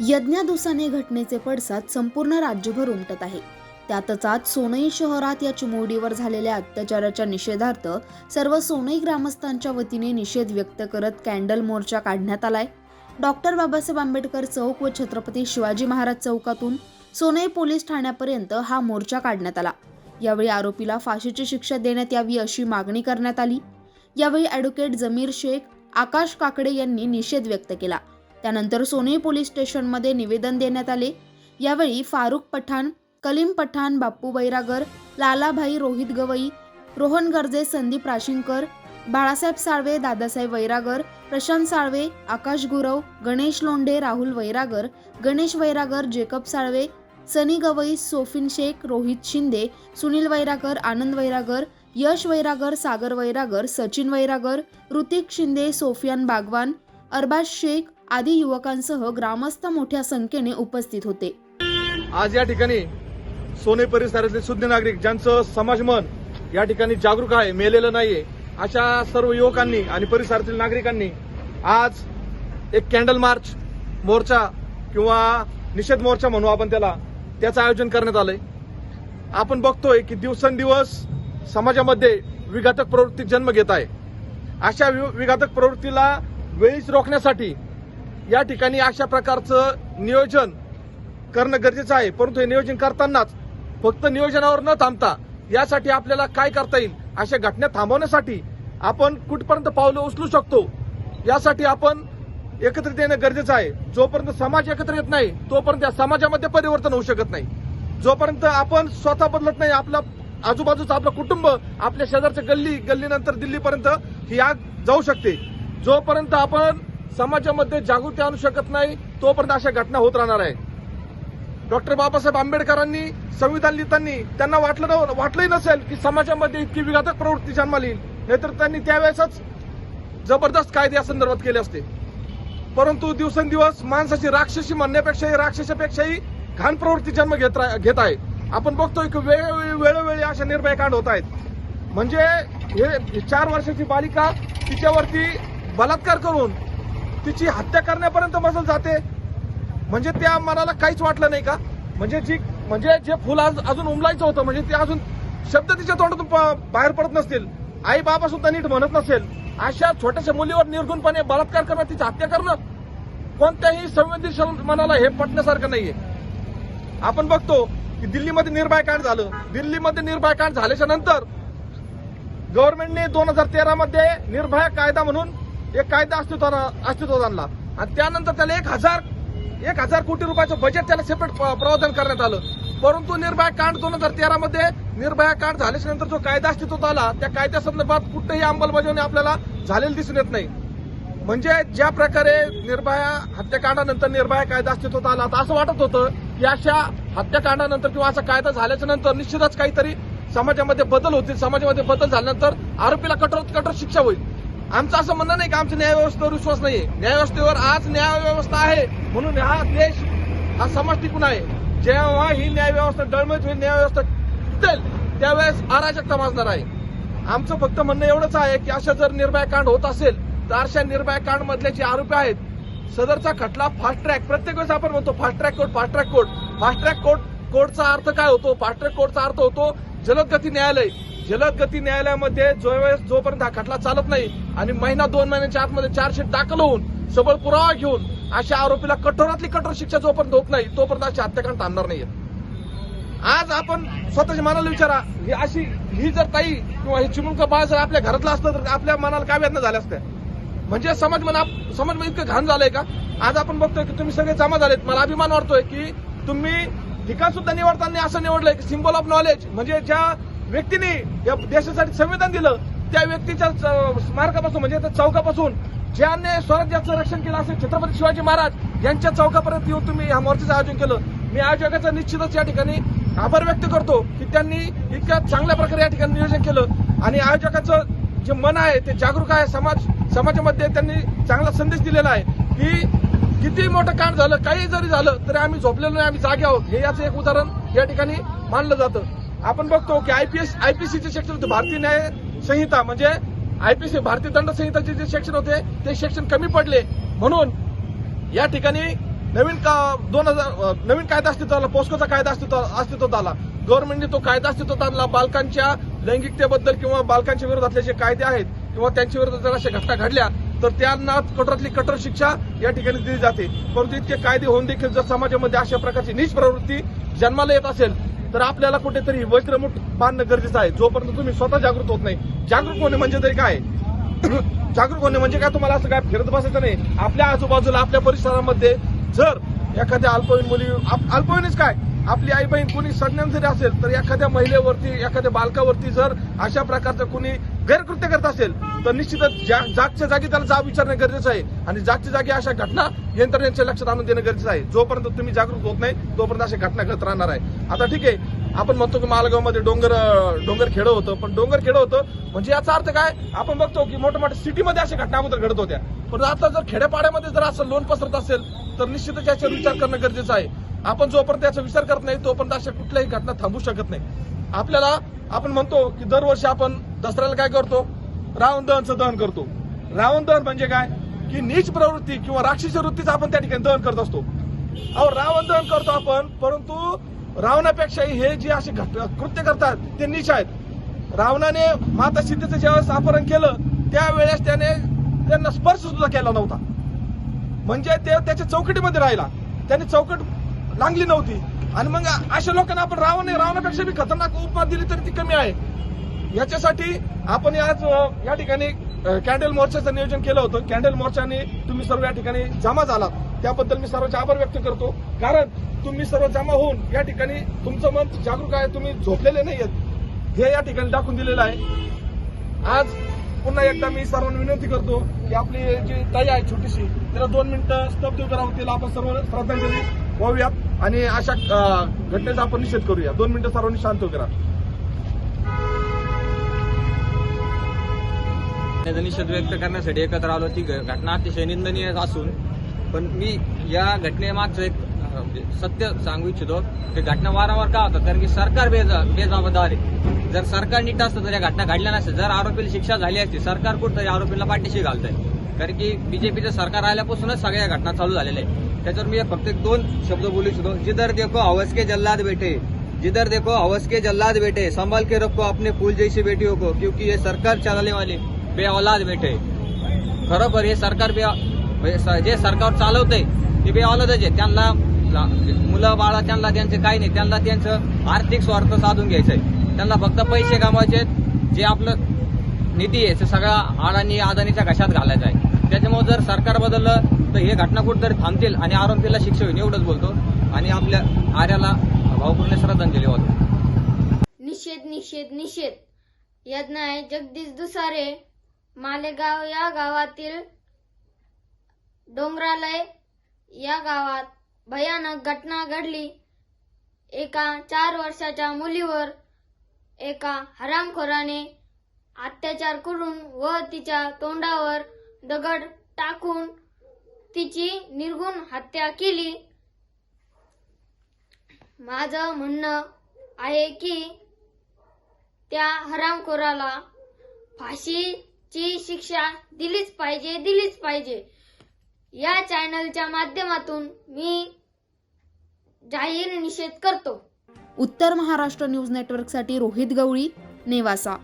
यज्ञादुसाने घटनेचे पडसाद संपूर्ण राज्यभर उमटत आहे. त्यातच आज सोनई शहरात या चिमुरडीवर झालेल्या अत्याचाराच्या निषेधार्थ सर्व सोनई ग्रामस्थांच्या वतीने निषेध व्यक्त करत कॅन्डल मोर्चा काढण्यात आलाय. डॉक्टर बाबासाहेब आंबेडकर चौक व छत्रपती शिवाजी महाराज चौकातून सोनई पोलीस ठाण्यापर्यंत हा मोर्चा काढण्यात आला. यावेळी आरोपीला फाशीची शिक्षा देण्यात यावी अशी मागणी करण्यात आली. यावेळी ॲडव्होकेट जमीर शेख आकाश काकडे यांनी निषेध व्यक्त केला. त्यानंतर सोनई पोलीस स्टेशनमध्ये निवेदन देण्यात आले. यावेळी फारुख पठाण कलीम पठाण बाप्पू बैरागर लालाभाई रोहित गवई रोहन गर्जे संदीप राशिंकर बाळासाहेब साळवे दादासाहेब वैरागर प्रशांत साळवे आकाश गुरव गणेश लोंढे राहुल वैरागर गणेश वैरागर जेकब साळवे सनी गवई सोफिन शेख रोहित शिंदे सुनील वैरागर आनंद वैरागर यश वैरागर सागर वैरागर सचिन वैरागर ऋतिक शिंदे सोफियान बागवान अरबाज शेख आदी युवकांसह ग्रामस्थ मोठ्या संख्येने उपस्थित होते. आज या ठिकाणी सोने परिसरातले शुद्ध नागरिक ज्यांचं समाज मन या ठिकाणी जागरूक आहे मेलेलं नाहीये अशा सर्व युवकांनी आणि परिसरातील नागरिकांनी आज एक कॅन्डल मार्च मोर्चा किंवा निषेध मोर्चा म्हणू आपण त्याला त्याचं आयोजन करण्यात आलंय. आपण बघतोय की दिवसेंदिवस समाजामध्ये विघातक प्रवृत्ती जन्म घेत आहे. अशा वि- विघातक प्रवृत्तीला वेळीच रोखण्यासाठी या ठिकाणी अशा प्रकारचं नियोजन करणं गरजेचं आहे. परंतु हे नियोजन करतानाच फक्त नियोजनावर न थांबता यासाठी आपल्याला काय करता येईल अशा घटना थांबवण्यासाठी आपण कुठपर्यंत पावलं उचलू शकतो यासाठी आपण एकत्रित येणं गरजेचं आहे. जोपर्यंत समाज एकत्र येत नाही तोपर्यंत या समाजामध्ये परिवर्तन होऊ शकत नाही. जोपर्यंत आपण स्वतः बदलत नाही आपला आजूबाजूचं आपलं कुटुंब आपल्या शेजारच्या गल्ली गल्लीनंतर दिल्लीपर्यंत ही आग जाऊ शकते. जोपर्यंत आपण समाजामध्ये जागृती आणू शकत नाही तोपर्यंत अशा घटना होत राहणार आहे डॉक्टर बाबासाहेब आंबेडकरांनी संविधान लिहितांनी त्यांना वाटलं वाटलंही नसेल की समाजामध्ये इतकी विघातक प्रवृत्ती जन्माला. येईल नाहीतर त्यांनी त्यावेळेसच जबरदस्त कायदे या संदर्भात केले असते. परंतु दिवसेंदिवस माणसाची राक्षसी म्हणण्यापेक्षाही राक्षसापेक्षाही घाण प्रवृत्ती जन्म घेत रा- घेत आहे. आपण बघतोय की वेळोवेळी वेळोवेळी अशा निर्भय कांड होत आहेत. म्हणजे हे चार वर्षाची बालिका तिच्यावरती बलात्कार करून तिची हत्या करण्यापर्यंत मजल जाते. म्हणजे त्या मनाला काहीच वाटलं नाही का? म्हणजे जी म्हणजे जे फुल आज अजून उमलायचं होतं म्हणजे ते अजून शब्द तिच्या तोंडातून बाहेर पडत नसतील. आई बाबा सुद्धा नीट म्हणत नसेल. अशा छोट्याशा मुलीवर निर्गुणपणे बलात्कार करणं तिची हत्या करणं कोणत्याही संवेदनशील मनाला हे पटण्यासारखं नाहीये. आपण बघतो की दिल्लीमध्ये निर्भय कांड झालं. दिल्लीमध्ये निर्भय कांड झाल्याच्यानंतर गव्हर्नमेंटने दोन हजार तेरामध्ये निर्भया कायदा म्हणून एक कायदा अस्तित्वाला अस्तित्वात आणला. आणि त्यानंतर त्याला एक हजार एक हजार कोटी रुपयाचं बजेट त्याला सेपरेट प्रावधान करण्यात आलं. परंतु निर्भया कांड दोन हजार तेरा मध्ये निर्भया कांड झाल्याच्यानंतर जो कायदा अस्तित्वात आला त्या कायद्या संदर्भात कुठेही अंमलबजावणी आपल्याला झालेली दिसून येत नाही. म्हणजे ज्या प्रकारे निर्भया हत्याकांडानंतर निर्भया कायदा अस्तित्वात आला तर असं वाटत होतं की अशा हत्याकांडानंतर किंवा असा कायदा झाल्याच्यानंतर निश्चितच काहीतरी समाजामध्ये बदल होतील. समाजामध्ये बदल झाल्यानंतर आरोपीला कठोर कठोर शिक्षा होईल. आमचं असं म्हणणं नाही की आमच्या न्यायव्यवस्थेवर विश्वास नाहीये. न्यायव्यवस्थेवर आज न्यायव्यवस्था आहे म्हणून हा देश हा समाज टिकून आहे. जेव्हा ही न्यायव्यवस्था डळमळीत होईल न्यायव्यवस्था टिकेल त्यावेळेस अराजकता माजणार आहे. आमचं फक्त म्हणणं एवढंच आहे की अशा जर निर्भया कांड होत असेल तर अशा निर्भया कांड मधले जे आरोपी आहेत सदरचा खटला फास्ट ट्रॅक प्रत्येक वेळेस आपण म्हणतो fast track court fast track court fast track court कोर्टचा अर्थ काय होतो? फास्ट ट्रॅक कोर्टचा अर्थ होतो जलद गती न्यायालय. जलद गती न्यायालयामध्ये जो वेळेस जोपर्यंत हा खटला चालत नाही आणि महिना दोन महिन्याच्या आतमध्ये चार्जशीट दाखल होऊन सबळ पुरावा घेऊन अशा आरोपीला कठोरातली कठोर शिक्षा जोपर्यंत होत नाही तोपर्यंत असे हत्याकांड थांबणार नाहीये. आज आपण स्वतःच्या मनाला विचारा ही अशी ही जर ताई किंवा ही चिमुलका बाळ जर आपल्या घरातलं असतं तर आपल्या मनाला काय वेदना झाल्या असत्या? म्हणजे समाज मना समाज इतकं घाण झालंय का? आज आपण बघतोय की तुम्ही सगळे जमा झालेत. मला अभिमान वाटतोय की तुम्ही ठिकाण सुद्धा निवडताना असं निवडलंय की सिम्बॉल ऑफ नॉलेज म्हणजे ज्या व्यक्तीने या देशासाठी संविधान दिलं त्या व्यक्तीच्या च- स्मारकापासून म्हणजे त्या चौकापासून ज्याने स्वराज्याचं रक्षण केलं असेल छत्रपती शिवाजी महाराज यांच्या चौकापर्यंत येऊन तुम्ही ह्या मोर्चाचं आयोजन केलं. मी आयोजकाचा निश्चितच या ठिकाणी आभार व्यक्त करतो की त्यांनी इतक्या चांगल्या प्रकारे या ठिकाणी नियोजन केलं. आणि आयोजकाचं जे मन आहे ते जागरूक आहे समाज समाजामध्ये त्यांनी चांगला संदेश दिलेला आहे की किती मोठं कांड झालं काही जरी झालं तरी आम्ही झोपलेलो नाही आम्ही जागे आहोत. हे याचं एक उदाहरण या ठिकाणी मानलं जातं. आपण बघतो की आयपीएस आयपीसीचे सेक्शन होते भारतीय न्याय संहिता म्हणजे आयपीसी भारतीय दंड संहिताचे जे सेक्शन होते ते सेक्शन कमी पडले. म्हणून या ठिकाणी नवीन का दोन हजार नवीन कायदा अस्तित्वात आला पोस्कोचा कायदा अस्तित्व अस्तित्वात आला. गव्हर्नमेंटने तो कायदा अस्तित्वात आणला बालकांच्या लैंगिकतेबद्दल किंवा बालकांच्या विरोधातले जे कायदे आहेत किंवा त्यांच्या विरोधात जर अशा घटना घडल्या तर त्यांना कठोरातली कठोर शिक्षा या ठिकाणी दिली जाते. परंतु इतके कायदे होऊन देखील जर समाजामध्ये अशा प्रकारची निष्प्रवृत्ती प्रवृत्ती जन्माला येत असेल तर आपल्याला कुठेतरी वज्रमुठ बांधणं गरजेचं आहे. जोपर्यंत तुम्ही स्वतः जागृत होत नाही जागरूक होणे म्हणजे तरी काय? जागरूक होणे म्हणजे काय? तुम्हाला असं काय फिरत बसायचं नाही. आपल्या आजूबाजूला आपल्या परिसरामध्ये जर एखाद्या अल्पवयीन मुली आप- अल्पवयीनच काय? आपली आई बहीण कोणी संज्ञान जरी असेल तर एखाद्या महिलेवरती एखाद्या बालकावरती जर अशा प्रकारचं कुणी गैरकृत्य करत असेल तर निश्चितच जा- जागच्या जागी त्याला जाब विचारणं गरजेचं आहे. आणि जागच्या जागी अशा घटना यंत्रणेच्या लक्षात आणून देणं गरजेचं आहे. जोपर्यंत तुम्ही जागरूक होत नाही तोपर्यंत अशा घटना घडत राहणार आहे. आता ठीक आहे आपण म्हणतो की मालगावमध्ये डोंगर डोंगर खेडं होतं पण डोंगर खेडं होतं म्हणजे याचा अर्थ काय? आपण बघतो की मोठ्या मोठ्या सिटीमध्ये अशा घटना अगोदर घडत होत्या. पण आता जर खेड्यापाड्यामध्ये जर असं लोन पसरत असेल तर निश्चितच याच्यावर विचार करणं गरजेचं आहे. आपण जोपर्यंत याचा विचार करत नाही तोपर्यंत अशा कुठल्याही घटना थांबू शकत नाही. आपल्याला आपण म्हणतो की दरवर्षी आपण दसऱ्याला काय करतो? रावण दहनचं दहन करतो. रावण दहन म्हणजे काय? की नीच प्रवृत्ती किंवा राक्षसी वृत्तीचं आपण त्या ठिकाणी दहन करत असतो. अहो रावण दहन करतो आपण परंतु रावणापेक्षाही हे जे असे कृत्य करतात ते नीच आहेत. रावणाने माता सीतेचं ज्यावेळेस अपहरण केलं त्यावेळेस त्याने त्यांना स्पर्श सुद्धा केला नव्हता. म्हणजे ते त्याच्या चौकटीमध्ये राहिला. त्याने चौकट लागली नव्हती. आणि मग अशा लोकांना आपण रावण रावणापेक्षा बी खतरनाक उपमा दिली तरी ती कमी आहे. याच्यासाठी आपण आज या ठिकाणी कॅन्डल मोर्चाचं नियोजन केलं होतं. कॅन्डल मोर्चाने तुम्ही सर्व या ठिकाणी जमा झालात. त्याबद्दल मी सर्वांचे आभार व्यक्त करतो. कारण तुम्ही सर्व जमा होऊन या ठिकाणी तुमचं मन जागरूक आहे तुम्ही झोपलेले नाहीयेत. हे या ठिकाणी दाखवून दिलेलं आहे. आज पुन्हा एकदा मी सर्वांना विनंती करतो की आपली जी ताई आहे छोटीशी तिला दोन मिनिटं स्तब्ध करावं तिला आपण सर्व श्रद्धांजली वाहूयात. आणि अशा घटनेचा आपण निषेध करूया. दोन मिनिटं सर्वांनी शांत करा निषेध व्यक्त करण्यासाठी एकत्र आलो. ती घटना अतिशय निंदनीय असून पण मी या घटनेमागचं एक म्हणजे सत्य सांगू इच्छितो की घटना वारंवार का होतात? कारण की सरकार बेजा बेजबाबदार आहे. जर सरकार नीट असतं तर या घटना घडल्या नसत्या. जर आरोपीला शिक्षा झाली असती सरकार कुठंतरी आरोपीला पाठीशी घालतंय. कारण की बीजेपीचं सरकार आल्यापासूनच सगळ्या घटना चालू झालेल्या आहे त्याच्यावर मी फक्त एक दोन शब्द बोलू इच्छितो. जिधर देखो हवस के जल्लाद बेटे जिधर देखो हवस के जल्लाद बेटे संभाल के रखो अपने फूल जैसी बेटियों को क्योंकि ये सरकार चलाने वाले बे औलाद खरोखर हे सरकार बे जे सरकार चालवते ते बे औलादच आहे. त्यांना मुलं बाळा त्यांना त्यांचे काही नाही. त्यांना त्यांचं आर्थिक स्वार्थ साधून घ्यायचंय. त्यांना फक्त पैसे कमवायचे आहेत. जे आपलं निधी आहे ते सगळा अडाणी अदानीच्या घशात घालायचा आहे. त्याच्यामुळे जर सरकार बदललं तर हे घटना कुठेतरी थांबतील आणि आरोपीला शिक्षा होईल एवढंच बोलतो. आणि आपल्या आर्याला भावपूर्ण श्रद्धांजली वाहतो. निषेध निषेध निषेध. यज्ञ आहे जगदीश दुसारे. मालेगाव या गावातील डोंगरालय या गावात भयानक घटना घडली. एका चार वर्षाच्या मुलीवर एका हरामखोराने अत्याचार करून व तिच्या तोंडावर दगड टाकून तिची निर्गुण हत्या केली. माझं म्हणणं आहे की त्या हरामखोराला फाशी ची शिक्षा दिलीच पाहिजे दिलीच पाहिजे. या चॅनलच्या माध्यमातून मी जाहीर निषेध करतो. उत्तर महाराष्ट्र न्यूज नेटवर्कसाठी रोहित गवळी नेवासा.